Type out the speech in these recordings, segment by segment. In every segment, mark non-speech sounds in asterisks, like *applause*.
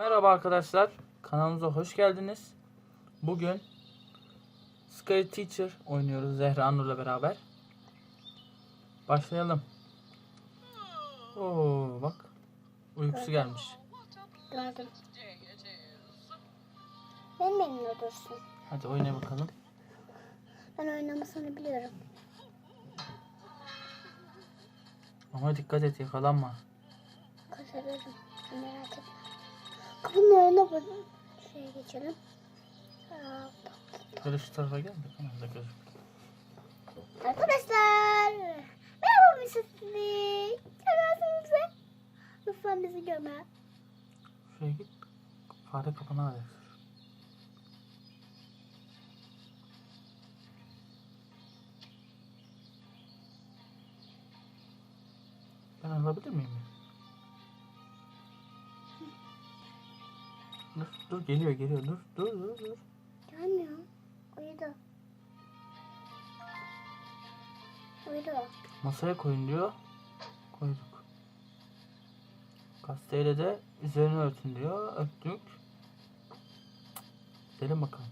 Merhaba arkadaşlar. Kanalımıza hoş geldiniz. Bugün Scary Teacher oynuyoruz Zehra Nur'la beraber. Başlayalım. Oo bak. Uykusu gelmiş. Gördüm. Ben benimle dursun. Hadi oyna bakalım. Ben oynamasını biliyorum. Ama dikkat et yakalanma. Kaçırırım. Merak etme. Önüne bu şeye geçelim. Böyle şu tarafa gel de kanalda gözük. Arkadaşlar. Merhaba misafirlik. Görüyorsunuz? Lütfen bizi görme. Şuraya git. Fare kapını al. Ben alabilir miyim? Dur, dur geliyor geliyor dur dur dur dur. Gelmiyor. Uyudu. Uyudu. Masaya koyun diyor. Koyduk. Gazeteyle de üzerine örtün diyor. Örttük. Gidelim bakalım.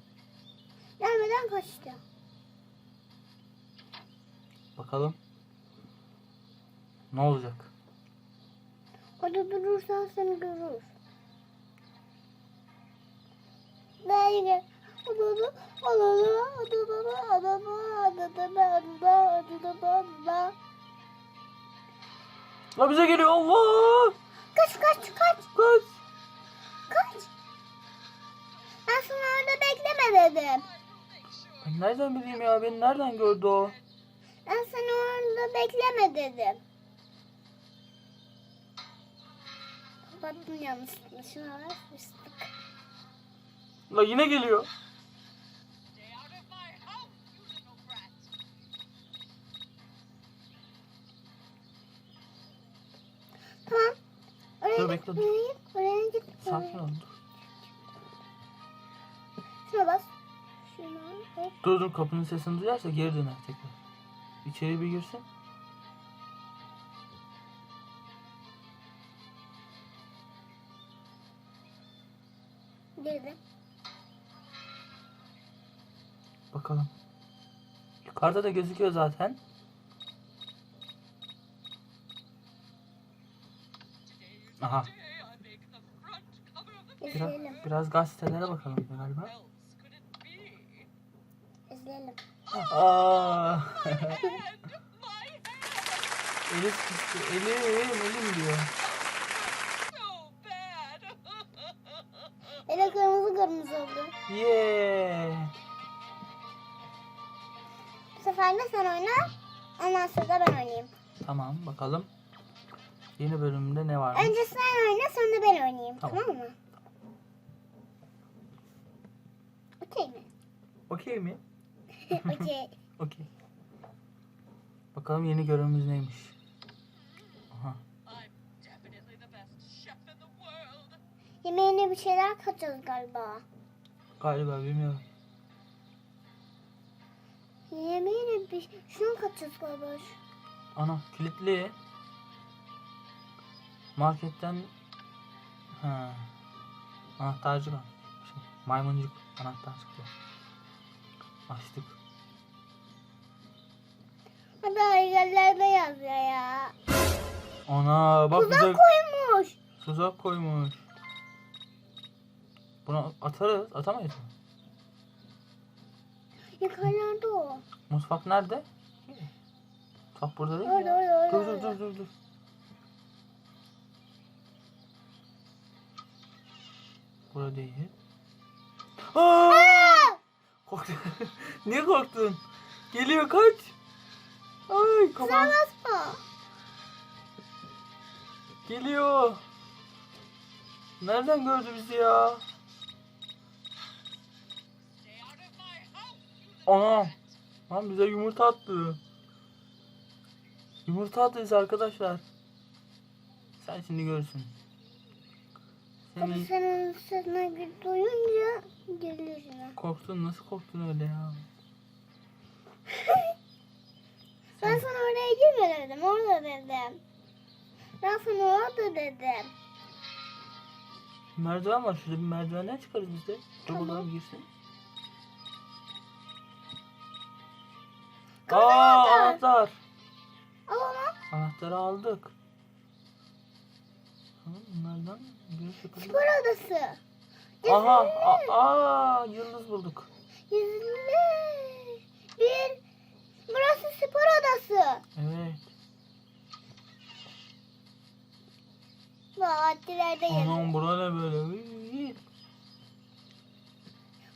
Gelmeden kaçtı. Bakalım. Ne olacak? Orada durursan seni görür. Odada. La bize geliyor Allah! Kaç kaç kaç Kaç! kaç. Sana orada bekleme dedim. Ben nereden bileyim ya? Beni nereden gördü o? Ben sana orada bekleme dedim. Kapattım yanlışlıkla. Şuna fıstık. La yine geliyor. Tamam. Oraya Dur, bekle. Oraya git. Sakin ol. Şuna bas. Şuna. hop. Dur dur kapının sesini duyarsa geri döner tekrar. İçeri bir girsin. Girdi. Bakalım. Yukarıda da gözüküyor zaten. Aha. Biraz, İzleyelim. biraz gazetelere bakalım galiba. İzleyelim. Aa. Elim sıkıştı. Elim, elim diyor. Ele kırmızı kırmızı oldu. Yeah. Sefer de sen oyna. Ondan sonra da ben oynayayım. Tamam bakalım. Yeni bölümde ne var? Önce sen oyna sonra ben oynayayım. Tamam. Tamam, mı? Okey mi? Okey mi? *laughs* Okey. *laughs* Okey. Bakalım yeni görevimiz neymiş? Aha. Yemeğine bir şeyler katacağız galiba. Galiba bilmiyorum. Yemeğine bir şunu katacağız galiba. Ana kilitli. Marketten ha. Anahtarcı var. Şey, maymuncuk anahtar çıktı. Açtık. Hadi yerlerde yazıyor ya. Ana bak Tuzak bize koymuş. tuzak koymuş. Bunu atarız. Atamayız mı? Yukarılarda o. Mutfak nerede? Mutfak burada değil mi? Orada orada Dur dur dur dur dur. Burada değil. Aa! Korktun. *laughs* Niye korktun? Geliyor kaç. Ay basma. Geliyor. Nereden gördü bizi ya? Anam. Lan bize yumurta attı. Yumurta attıyız arkadaşlar. Sen şimdi görürsün. Senin senin sesine duyunca gelir yine. korktun nasıl korktun öyle ya? *laughs* Ben sana oraya girme dedim. Orada dedim. Ben sana orada dedim. Merdiven var şurada bir merdivenden çıkarız biz de. Tamam. bakalım girsin. Aa nerede? anahtar. Al onu. Anahtarı aldık. Ha, Bunlardan giriş yapalım. Spor odası. Aha, a- aa, yıldız bulduk. Yüzlü. Bir. Burası spor odası. Evet. Bahçelerde yazıyor. Anam bura ne böyle?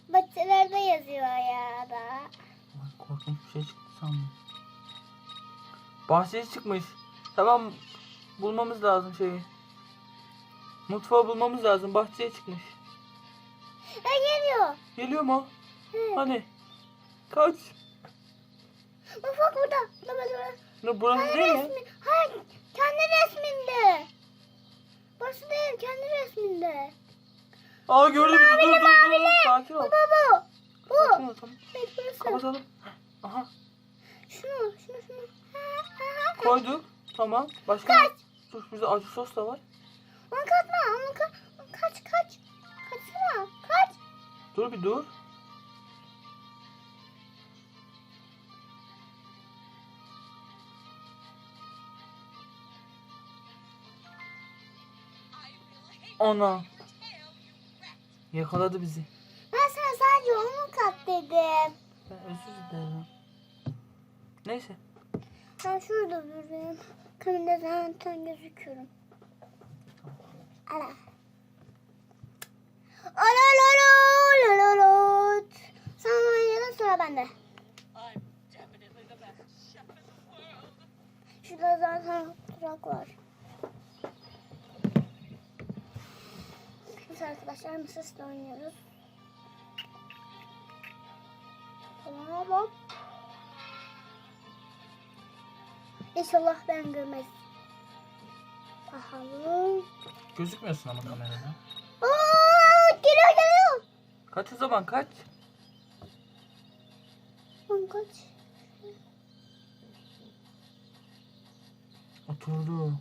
Bahçelerde yazıyor ya da. Ay, korkunç bir şey çıktı sandım. Bahçeye çıkmış. Tamam bulmamız lazım şeyi. Mutfağı bulmamız lazım. Bahçeye çıkmış. Ha geliyor. Geliyor mu? Hı. Hani? Kaç? Mutfak burada. Burada burada. Ne burası Kendi değil mi? resmi. Hayır. Kendi resminde. Burası değil. Kendi resminde. Aa gördüm. Dur dur dur. Sakin ol. Bu bu. Bu. Sakin ol tamam. Burası. Kapatalım. Aha Şunu şunu şunu. Koyduk. Tamam. Başka? Kaç. Dur bize acı sos da var. Onu katma. Onu ka kaç kaç. Kaçsana. Kaç. Dur bir dur. Ana. Yakaladı bizi. Ben sana sadece onu kat dedim. Ben özür dilerim. Neyse. Ben şurada durayım. Kamerada zaten gözüküyorum. Ala. Ala la la la la la. Sen oynadın sıra bende. Şurada zaten durak var. Biz arkadaşlar mısırla oynuyoruz. Tamam. İnşallah ben görmez. Bakalım. Gözükmüyorsun ama kamerada. Aa, geliyor geliyor. Kaç o zaman kaç? Lan kaç. Oturdu.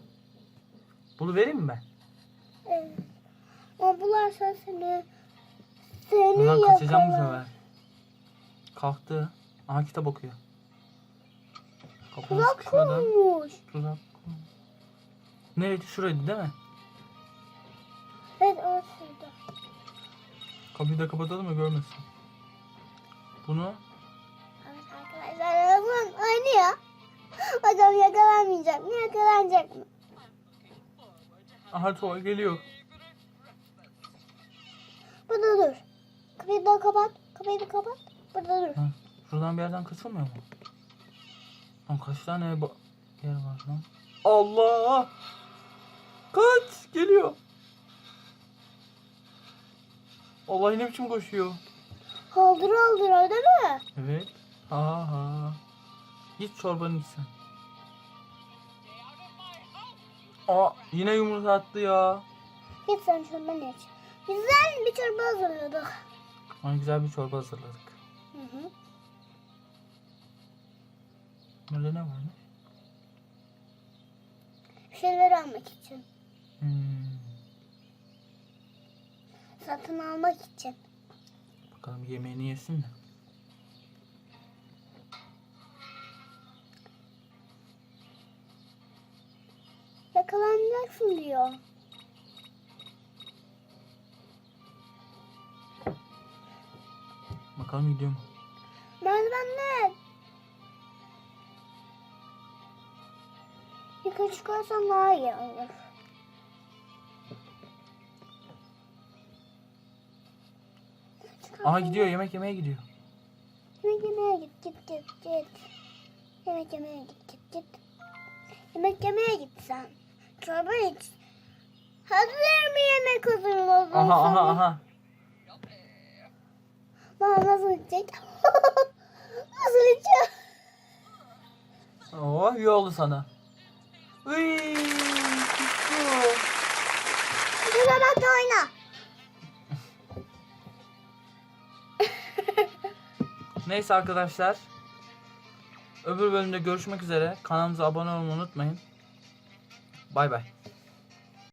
Bunu vereyim mi ben? Evet. Ama bularsa seni seni Buradan kaçacağım bu sefer. Kalktı. Aha kitap okuyor. Kapının Kulak sıkışmadan. olmuş. Tuzak. Nereydi? Şuraydı değil mi? Evet o şurada. Kapıyı da kapatalım mı görmesin. Bunu Evet arkadaşlar yazın oynuyor. Hocam yakalanmayacak mı yakalanacak mı? aha tuval geliyor. Burada dur. Kapıyı da kapat. Kapıyı da kapat. Burada dur. Ha, şuradan bir yerden kaçılmıyor mu? Lan kaç tane yer var lan? Allah! Kaç! Geliyor. Allah ne biçim koşuyor. Haldır haldır öyle mi? Evet. Ha ha. Git çorbanı içsen. Aa yine yumurta attı ya. Git sen çorbanı iç. Güzel bir çorba hazırlıyorduk. Ay güzel bir çorba hazırladık. Hı hı. Burada ne varmış? Şeyler almak için. Hmm. Satın almak için. Bakalım yemeğini yesin de. Yakalanacaksın diyor. Bakalım gidiyor mu? Merdivenler. Yukarı çıkarsan daha iyi olur. Aha gidiyor yemek yemeye gidiyor. Yemek yemeye git git git git. Yemek yemeye git git git. Yemek yemeye git sen. Çorba iç. Hazır mı yemek hazırladın Aha aha sana? aha. Bana nasıl içecek? *laughs* nasıl içecek? Oh iyi oldu sana. Uy. Dur bak da oyna. *laughs* Neyse arkadaşlar. Öbür bölümde görüşmek üzere. Kanalımıza abone olmayı unutmayın. Bay bay.